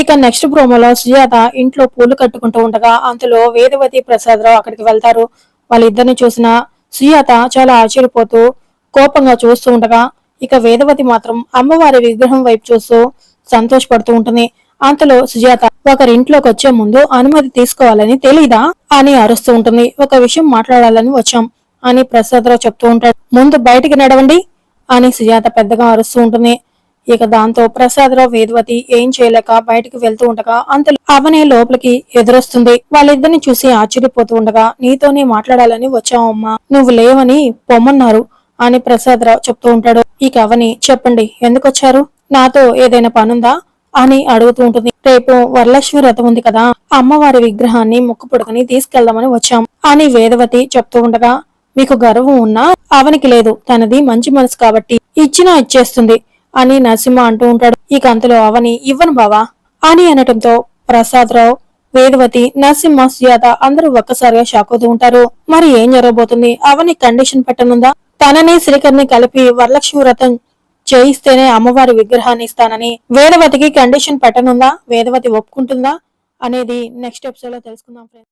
ఇక నెక్స్ట్ ప్రోమోలో సుజాత ఇంట్లో పూలు కట్టుకుంటూ ఉండగా అంతలో వేదవతి ప్రసాదరావు అక్కడికి వెళ్తారు. వాళ్ళిద్దరిని చూసిన సుజాత చాలా ఆశ్చర్యపోతూ కోపంగా చూస్తూ ఉండగా ఇక వేదవతి మాత్రం అమ్మవారి విగ్రహం వైపు చూస్తూ సంతోషపడుతూ ఉంటుంది. అంతలో సుజాత ఒకరింట్లోకి వచ్చే ముందు అనుమతి తీసుకోవాలని తెలీదా అని అరుస్తూ ఉంటుంది. ఒక విషయం మాట్లాడాలని వచ్చాం అని ప్రసాదరావు చెప్తూ ఉంటాడు. ముందు బయటికి నడవండి అని సుజాత పెద్దగా అరుస్తూ ఉంటుంది. ఇక దాంతో ప్రసాదరావు వేదవతి ఏం చేయలేక బయటకు వెళ్తూ ఉండగా అంతలో అవనే లోపలికి ఎదురొస్తుంది. వాళ్ళిద్దరిని చూసి ఆశ్చర్యపోతూ ఉండగా నీతోనే మాట్లాడాలని వచ్చావమ్మా. నువ్వు లేవని పొమ్మన్నారు అని ప్రసాదరావు చెప్తూ ఉంటాడు. ఇక అవని చెప్పండి ఎందుకు వచ్చారు నాతో ఏదైనా పనుందా? అని అడుగుతూ ఉంటుంది. రేపు వరలక్ష్మి రథం ఉంది కదా అమ్మవారి విగ్రహాన్ని ముక్కు పొడుకుని తీసుకెళ్దామని వచ్చాం అని వేదవతి చెప్తూ ఉండగా మీకు గర్వం ఉన్నా అవనికి లేదు. తనది మంచి మనసు కాబట్టి ఇచ్చినా ఇచ్చేస్తుంది. అని నరసింహ అంటూ ఉంటాడు. ఇక అంతలో అవని ఇవ్వను బావా అని అనటంతో ప్రసాదరావు వేదవతి నరసింహ సుజాత అందరూ ఒక్కసారిగా షాక్ అవుతూ ఉంటారు. మరి ఏం జరగబోతుంది? అవని కండిషన్ పెట్టనుందా? తనని శ్రీకర్ని కలిపి వరలక్ష్మి వ్రతం చేయిస్తేనే అమ్మవారి విగ్రహాన్ని ఇస్తానని. వేదవతికి కండిషన్ పెట్టనుందా? వేదవతి ఒప్పుకుంటుందా? అనేది నెక్స్ట్ ఎపిసోడ్లో తెలుసుకుందాం ఫ్రెండ్స్